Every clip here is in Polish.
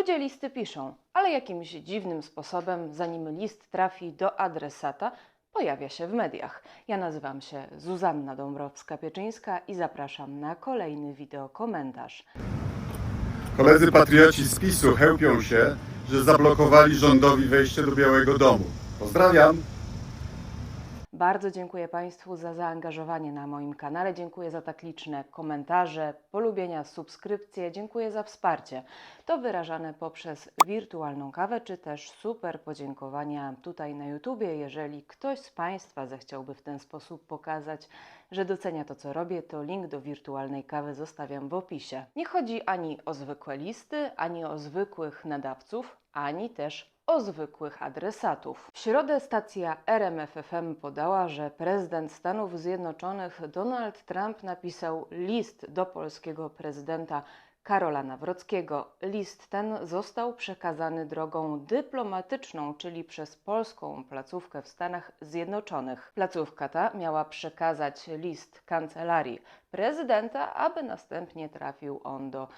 Ludzie listy piszą, ale jakimś dziwnym sposobem, zanim list trafi do adresata, pojawia się w mediach. Ja nazywam się Zuzanna Dąbrowska-Pieczyńska i zapraszam na kolejny wideokomentarz. Koledzy patrioci z PiSu chełpią się, że zablokowali rządowi wejście do Białego Domu. Pozdrawiam! Bardzo dziękuję Państwu za zaangażowanie na moim kanale. Dziękuję za tak liczne komentarze, polubienia, subskrypcje. Dziękuję za wsparcie. To wyrażane poprzez wirtualną kawę, czy też super podziękowania tutaj na YouTubie. Jeżeli ktoś z Państwa zechciałby w ten sposób pokazać, że docenia to, co robię, to link do wirtualnej kawy zostawiam w opisie. Nie chodzi ani o zwykłe listy, ani o zwykłych nadawców, ani też o zwykłych adresatów. W środę stacja RMFFM podała, że prezydent Stanów Zjednoczonych Donald Trump napisał list do polskiego prezydenta Karola Nawrockiego. List ten został przekazany drogą dyplomatyczną, czyli przez polską placówkę w Stanach Zjednoczonych. Placówka ta miała przekazać list kancelarii prezydenta, aby następnie trafił on do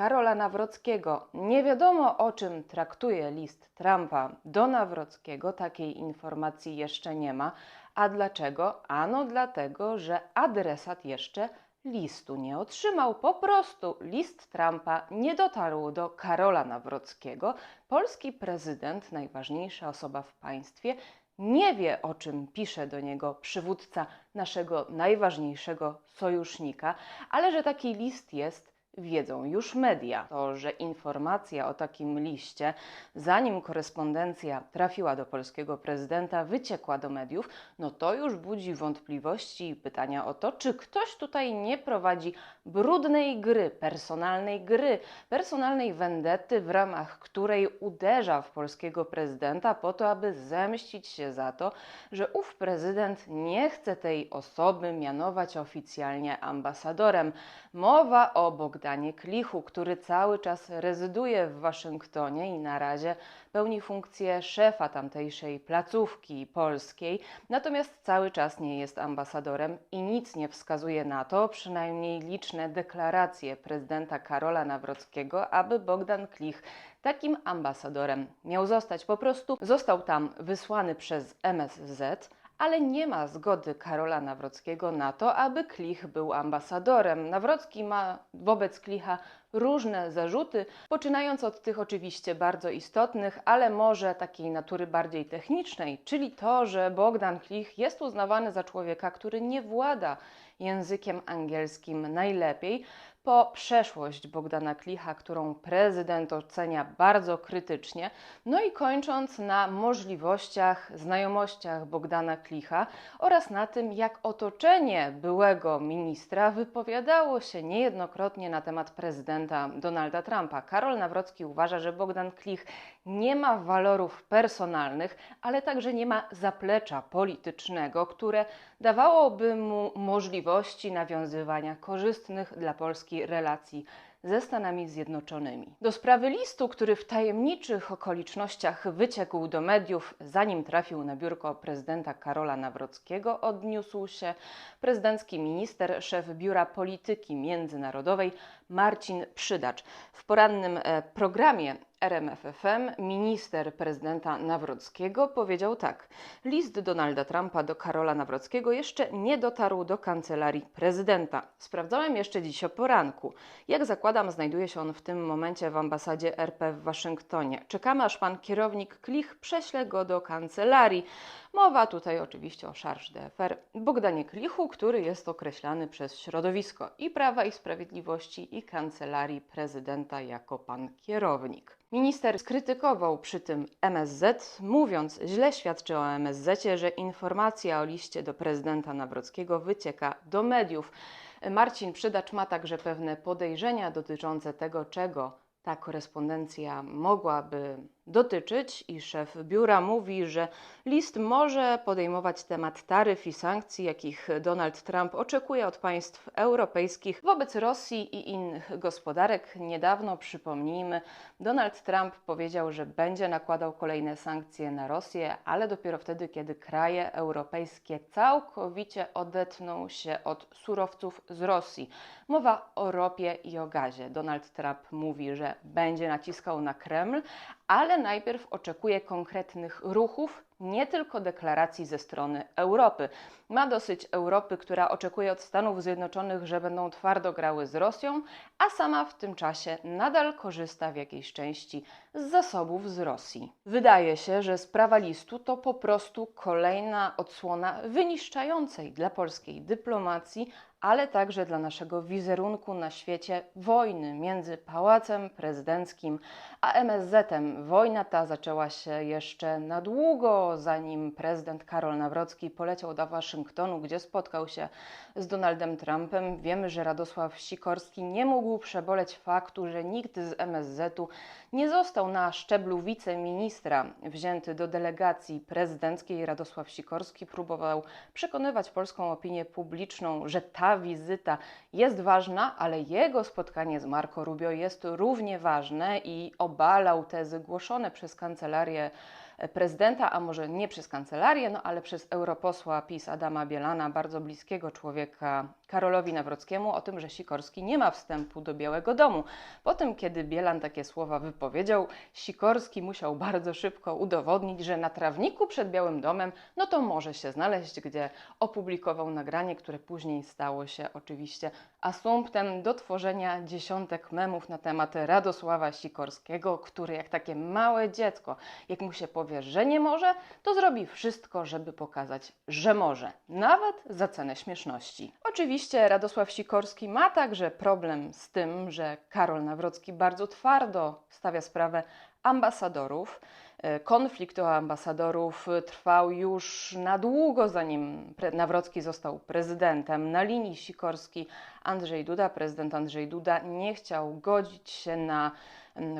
Karola Nawrockiego. Nie wiadomo o czym traktuje list Trumpa do Nawrockiego, takiej informacji jeszcze nie ma. A dlaczego? Ano dlatego, że adresat jeszcze listu nie otrzymał. Po prostu list Trumpa nie dotarł do Karola Nawrockiego. Polski prezydent, najważniejsza osoba w państwie, nie wie o czym pisze do niego przywódca naszego najważniejszego sojusznika, ale że taki list jest, wiedzą już media. To, że informacja o takim liście, zanim korespondencja trafiła do polskiego prezydenta, wyciekła do mediów, no to już budzi wątpliwości i pytania o to, czy ktoś tutaj nie prowadzi brudnej gry, personalnej gry, personalnej wendety, w ramach której uderza w polskiego prezydenta po to, aby zemścić się za to, że ów prezydent nie chce tej osoby mianować oficjalnie ambasadorem. Mowa o Bogdanie Klichu, który cały czas rezyduje w Waszyngtonie i na razie pełni funkcję szefa tamtejszej placówki polskiej, natomiast cały czas nie jest ambasadorem i nic nie wskazuje na to, przynajmniej liczne deklaracje prezydenta Karola Nawrockiego, aby Bogdan Klich takim ambasadorem miał zostać. Po prostu został tam wysłany przez MSZ ale nie ma zgody Karola Nawrockiego na to, aby Klich był ambasadorem. Nawrocki ma wobec Klicha różne zarzuty, poczynając od tych oczywiście bardzo istotnych, ale może takiej natury bardziej technicznej, czyli to, że Bogdan Klich jest uznawany za człowieka, który nie włada językiem angielskim najlepiej, po przeszłość Bogdana Klicha, którą prezydent ocenia bardzo krytycznie, no i kończąc na możliwościach, znajomościach Bogdana Klicha oraz na tym, jak otoczenie byłego ministra wypowiadało się niejednokrotnie na temat prezydenta Donalda Trumpa. Karol Nawrocki uważa, że Bogdan Klich nie ma walorów personalnych, ale także nie ma zaplecza politycznego, które dawałoby mu możliwości nawiązywania korzystnych dla Polski relacji ze Stanami Zjednoczonymi. Do sprawy listu, który w tajemniczych okolicznościach wyciekł do mediów, zanim trafił na biurko prezydenta Karola Nawrockiego, odniósł się prezydencki minister, szef Biura Polityki Międzynarodowej Marcin Przydacz. W porannym e, programie RMFFM minister prezydenta Nawrockiego powiedział tak: List Donalda Trumpa do Karola Nawrockiego jeszcze nie dotarł do kancelarii prezydenta. Sprawdzałem jeszcze dziś o poranku. Jak zakładam, znajduje się on w tym momencie w ambasadzie RP w Waszyngtonie. Czekamy, aż pan kierownik Klich prześle go do kancelarii. Mowa tutaj oczywiście o Charge d'Affaires Bogdanie Klichu, który jest określany przez środowisko i Prawa i Sprawiedliwości i Kancelarii Prezydenta jako pan kierownik. Minister skrytykował przy tym MSZ, mówiąc, źle świadczy o MSZ, że informacja o liście do prezydenta Nawrockiego wycieka do mediów. Marcin Przydacz ma także pewne podejrzenia dotyczące tego, czego ta korespondencja mogłaby dotyczyć i szef biura mówi, że list może podejmować temat taryf i sankcji, jakich Donald Trump oczekuje od państw europejskich wobec Rosji i innych gospodarek. Niedawno, przypomnijmy, Donald Trump powiedział, że będzie nakładał kolejne sankcje na Rosję, ale dopiero wtedy, kiedy kraje europejskie całkowicie odetną się od surowców z Rosji. Mowa o ropie i o gazie. Donald Trump mówi, że będzie naciskał na Kreml, ale najpierw oczekuje konkretnych ruchów, nie tylko deklaracji ze strony Europy. Ma dosyć Europy, która oczekuje od Stanów Zjednoczonych, że będą twardo grały z Rosją, a sama w tym czasie nadal korzysta w jakiejś części z zasobów z Rosji. Wydaje się, że sprawa listu to po prostu kolejna odsłona wyniszczającej dla polskiej dyplomacji, ale także dla naszego wizerunku na świecie wojny między Pałacem Prezydenckim a MSZ-em. Wojna ta zaczęła się jeszcze na długo, zanim prezydent Karol Nawrocki poleciał do Waszyngtonu, gdzie spotkał się z Donaldem Trumpem. Wiemy, że Radosław Sikorski nie mógł przeboleć faktu, że nikt z MSZ-u nie został na szczeblu wiceministra wzięty do delegacji prezydenckiej. Radosław Sikorski próbował przekonywać polską opinię publiczną, że ta wizyta jest ważna, ale jego spotkanie z Marco Rubio jest równie ważne i obalał tezy głoszone przez kancelarię prezydenta, a może nie przez kancelarię, no ale przez europosła PiS Adama Bielana, bardzo bliskiego człowieka Karolowi Nawrockiemu, o tym, że Sikorski nie ma wstępu do Białego Domu. Po tym, kiedy Bielan takie słowa wypowiedział, Sikorski musiał bardzo szybko udowodnić, że na trawniku przed Białym Domem, no to może się znaleźć, gdzie opublikował nagranie, które później stało się oczywiście asumptem do tworzenia dziesiątek memów na temat Radosława Sikorskiego, który jak takie małe dziecko, jak mu się powie, że nie może, to zrobi wszystko, żeby pokazać, że może, nawet za cenę śmieszności. Oczywiście Radosław Sikorski ma także problem z tym, że Karol Nawrocki bardzo twardo stawia sprawę ambasadorów. E, Konflikt o ambasadorów trwał już na długo, zanim Nawrocki został prezydentem. Na linii Sikorski Andrzej Duda, prezydent Andrzej Duda nie chciał godzić się na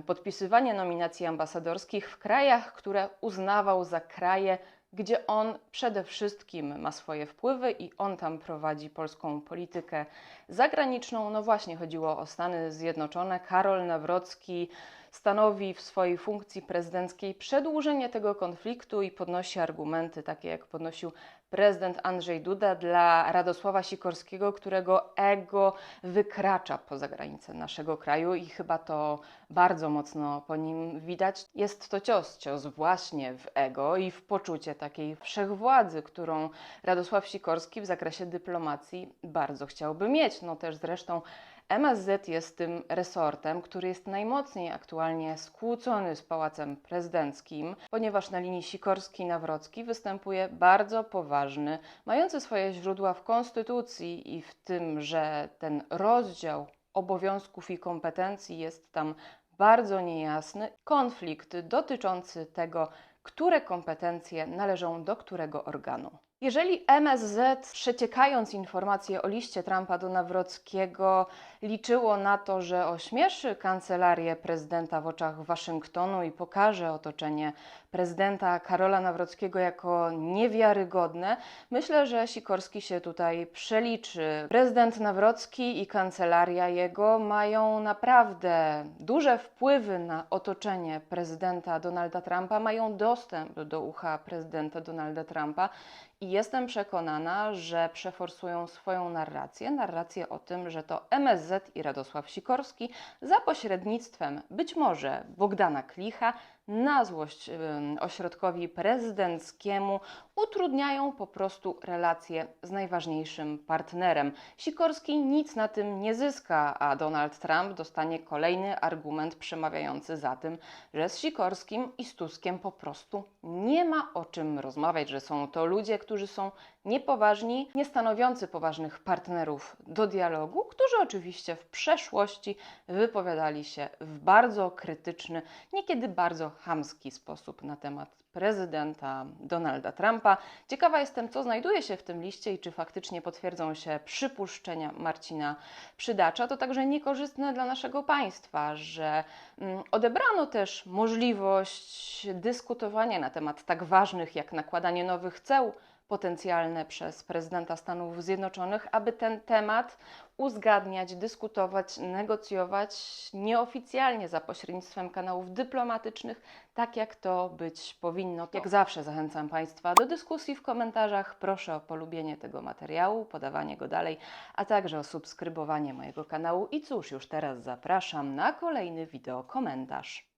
podpisywanie nominacji ambasadorskich w krajach, które uznawał za kraje, gdzie on przede wszystkim ma swoje wpływy i on tam prowadzi polską politykę zagraniczną. No właśnie, chodziło o Stany Zjednoczone. Karol Nawrocki stanowi w swojej funkcji prezydenckiej przedłużenie tego konfliktu i podnosi argumenty takie, jak podnosił prezydent Andrzej Duda dla Radosława Sikorskiego, którego ego wykracza poza granice naszego kraju i chyba to bardzo mocno po nim widać. Jest to cios, cios właśnie w ego i w poczucie takiej wszechwładzy, którą Radosław Sikorski w zakresie dyplomacji bardzo chciałby mieć. No też zresztą MSZ jest tym resortem, który jest najmocniej aktualnie skłócony z Pałacem Prezydenckim, ponieważ na linii Sikorski-Nawrocki występuje bardzo poważny, mający swoje źródła w Konstytucji i w tym, że ten rozdział obowiązków i kompetencji jest tam bardzo niejasny, konflikt dotyczący tego, które kompetencje należą do którego organu. Jeżeli MSZ, przeciekając informacje o liście Trumpa do Nawrockiego, liczyło na to, że ośmieszy kancelarię prezydenta w oczach Waszyngtonu i pokaże otoczenie prezydenta Karola Nawrockiego jako niewiarygodne, myślę, że Sikorski się tutaj przeliczy. Prezydent Nawrocki i kancelaria jego mają naprawdę duże wpływy na otoczenie prezydenta Donalda Trumpa, mają dostęp do ucha prezydenta Donalda Trumpa i jestem przekonana, że przeforsują swoją narrację, narrację o tym, że to MSZ i Radosław Sikorski za pośrednictwem być może Bogdana Klicha na złość ośrodkowi prezydenckiemu utrudniają po prostu relacje z najważniejszym partnerem. Sikorski nic na tym nie zyska, a Donald Trump dostanie kolejny argument przemawiający za tym, że z Sikorskim i z Tuskiem po prostu nie ma o czym rozmawiać, że są to ludzie, którzy są niepoważni, nie stanowiący poważnych partnerów do dialogu, którzy oczywiście w przeszłości wypowiadali się w bardzo krytyczny, niekiedy bardzo chamski sposób na temat prezydenta Donalda Trumpa. Ciekawa jestem, co znajduje się w tym liście i czy faktycznie potwierdzą się przypuszczenia Marcina Przydacza. To także niekorzystne dla naszego państwa, że mm, odebrano też możliwość dyskutowania na temat tak ważnych jak nakładanie nowych ceł potencjalne przez prezydenta Stanów Zjednoczonych, aby ten temat uzgadniać, dyskutować, negocjować nieoficjalnie za pośrednictwem kanałów dyplomatycznych, tak jak to być powinno. Jak zawsze zachęcam Państwa do dyskusji w komentarzach. Proszę o polubienie tego materiału, podawanie go dalej, a także o subskrybowanie mojego kanału. I cóż, już teraz zapraszam na kolejny wideo komentarz.